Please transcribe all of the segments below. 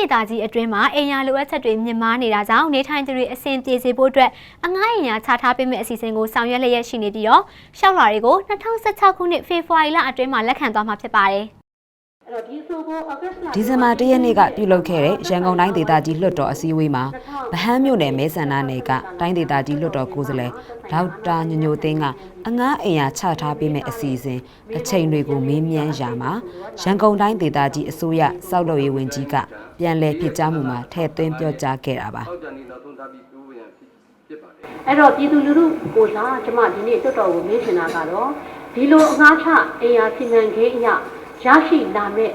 ဒေသကြီးအတွင်းမှာအိမ်ယာလိုအပ်ချက်တွေမြင့်မားနေတာကြောင့်နေထိုင်သူတွေအဆင်ပြေစေဖို့အတွက်အငှားအိမ်ယာချထားပေးမယ့်အစီအစဉ်ကိုဆောင်ရွက်လျက်ရှိနေပြီးတော့ရှောက်လာတွေကို2016ခုနှစ်ဖေဖော်ဝါရီလအတွင်းမှာလက်ခံသွားမှာဖြစ်ပါတယ်။အဲ့တော့ဒီဆိုကိုဩဂတ်စ်လဒီဇင်ဘာ၁ရက်နေ့ကပြုလုပ်ခဲ့တဲ့ရန်ကုန်တိုင်းဒေသကြီးလွှတ်တော်အစည်းအဝေးမှာဗဟန်းမြို့နယ်မဲဆန္ဒနယ်ကတိုင်းဒေသကြီးလွှတ်တော်ကိုယ်စားလှယ်ဒေါက်တာညညိုသိန်းကအငားအိမ်ယာချထားပေးမယ့်အစီအစဉ်အချိန်တွေကိုမေးမြန်းရာမှာရန်ကုန်တိုင်းဒေသကြီးအစိုးရစောက်လုပ်ရေးဝန်ကြီးက ပြန်လည်ဖြစ်ကြားမှုမှာထည့်သွင်းပြောကြားခဲ့တာပါထောက်ကြံနေနောက်ဆုံးထားပြီးပြောရန်ဖြစ်ပါတယ်အဲ့တော့ပြည်သူလူထုကိုစားကျမဒီနေ့တွတ်တော်ကိုမေးချင်တာကတော့ဒီလိုအငှားချအိမ်ယာစီမံကိန်းအရရရှိလာမဲ့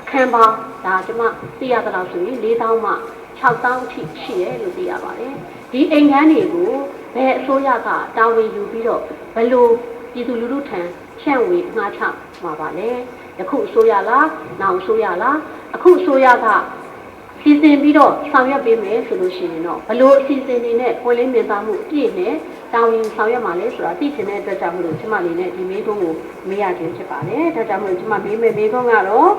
အခန်းပေါင်းဒါကျမသိရသလောက်ဆိုရင်၄000မှ6000အထိရှိတယ်လို့သိရပါတယ်ဒီအိမ်ခန်းတွေကိုဘယ်အစိုးရကတာဝန်ယူပြီးတော့ဘယ်လိုပြည်သူလူထုထံဖြန့်ဝေအငှားချမှာပါလဲယခုအစိုးရလားနောက်အစိုးရလား အခုအစိုးရကစီစဉ်ပြီးတော့ဆောင်ရွက်ပေးမယ်ဆိုလို့ရှိရင်တော့ဘလို့အစီအစဉ်တွေနဲ့ပွင့်လင်းမြင်သာမှုအပြည့်နဲ့တာဝန်ယူဆောင်ရွက်မှာလဲဆိုတာသိချင်တဲ့အတွက်ကြောင့်မလို့ကျမအနေနဲ့ဒီမေးခွန်းကိုမေးရခြင်းဖြစ်ပါတယ်။ဒါကြောင့်မလို့ကျမမေးမယ့်မေးခွန်းကတော့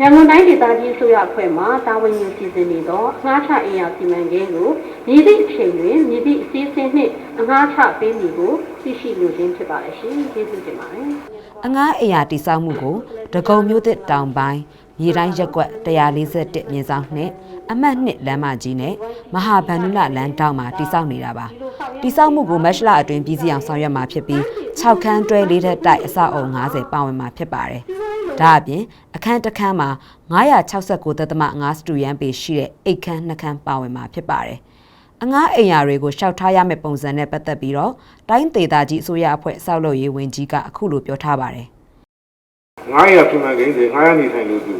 ရန်ကုန်တိုင်းဒေသကြီးအစိုးရအဖွဲ့မှတာဝန်ယူစီစဉ်နေသောအငှားချအင်အားစီမံကိန်းကိုမြည်သည့်အချိန်တွင်မြည်သည့်အစီအစဉ်နှင့်အငှားချပေးမည်ကိုသိရှိလိုခြင်းဖြစ်ပါတယ်ရှင်။ကျေးဇူးတင်ပါတယ်။အငားအိမ်ယာတိစောက်မှုကိုဒဂုံမြို့သစ်တောင်ပိုင်း မြေတိုင်းရက်ကွက်141မြင်းဆောင်နှင့်အမှတ်2လမ်းမကြီးနဲ့မဟာဗန္ဓုလလမ်းတောင်မှာတိစောက်နေတာပါတိစောက်မှုကိုမက်ရှလအတွင်းပြည်စည်းအောင်ဆောင်ရွက်မှာဖြစ်ပြီး6ခန်းတွဲလေးထက်တိုက်အဆောက်အုံ90ပါဝင်မှာဖြစ်ပါတယ်ဒါအပြင်အခန်းတစ်ခန်းမှာ969.5စတူရန်ပေရှိတဲ့အိတ်ခန်းနှစ်ခန်းပါဝင်မှာဖြစ်ပါတယ်အငားအိမ်ယာတွေကိုရှောက်ထားရမယ့်ပုံစံနဲ့ပတ်သက်ပြီးတော့တိုင်းဒေသကြီးအစိုးရအဖွဲ့စောက်လုပ်ရေးဝန်ကြီးကအခုလိုပြောထားပါတယ် 900ပြည်မှန်ကိန်းတွေ900နေထိုင်လို့သူ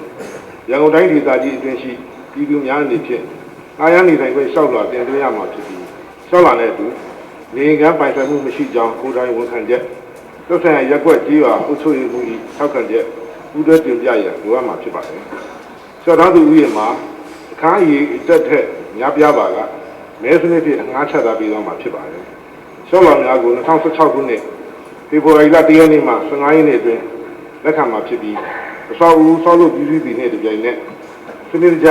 ရန်ကုန်တိုင်းဒေသကြီးအတွင်းရှိပြည်သူများအနေဖြင့်900နေထိုင်ခွင့်လျှောက်လာတင်သွင်းရမှာဖြစ်ပြီးလျှောက်လာတဲ့အတူနေကမ်းပိုင်ဆိုင်မှုမရှိကြောင်းကိုယ်တိုင်ဝန်ခံချက်သက်ဆိုင်ရာရက်ကွက်ကြီးပါအုပ်ချုပ်ရေးမှု၏ထောက်ခံချက်ဥဒဲတင်ပြရန်လိုအပ်မှာဖြစ်ပါတယ်။ဆောက်ထားသူဥယျာဉ်မှာအခါအရေးအတက်ထက်များပြားပါကမဲစနစ်ဖြင့်အငှားချက်သားပြီးတော့မှာဖြစ်ပါတယ်။လျှောက်လာများကို2016ခုနှစ်ဖေဖော်ဝါရီလ1ရက်နေ့မှ15ရက်နေ့အတွင်း လက်ခံမှာဖြစ်ပြီးအစောအဦးဆောက်လုပ်ပြီးစီးတဲ့တပြိုင်နက်စနစ်တကျ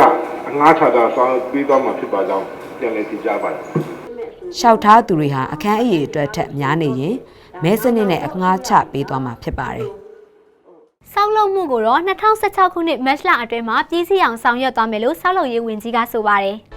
အငှားချတာဆောင်းပြီးသွားမှာဖြစ်ပါကြောင်းပြန်လည်သိကြပါတယ်ရှောက်ထားသူတွေဟာအခန်းအရေးအတွက်ထက်များနေရင်မဲစနစ်နဲ့အငှားချပေးသွားမှာဖြစ်ပါတယ်စောက်လုပ်မှုကိုတော့2016ခုနှစ်မတ်လအတွင်းမှာပြည်စည်းအောင်ဆောင်ရွက်သွားမယ်လို့စောက်လုပ်ရေးဝန်ကြီးကဆိုပါတယ်။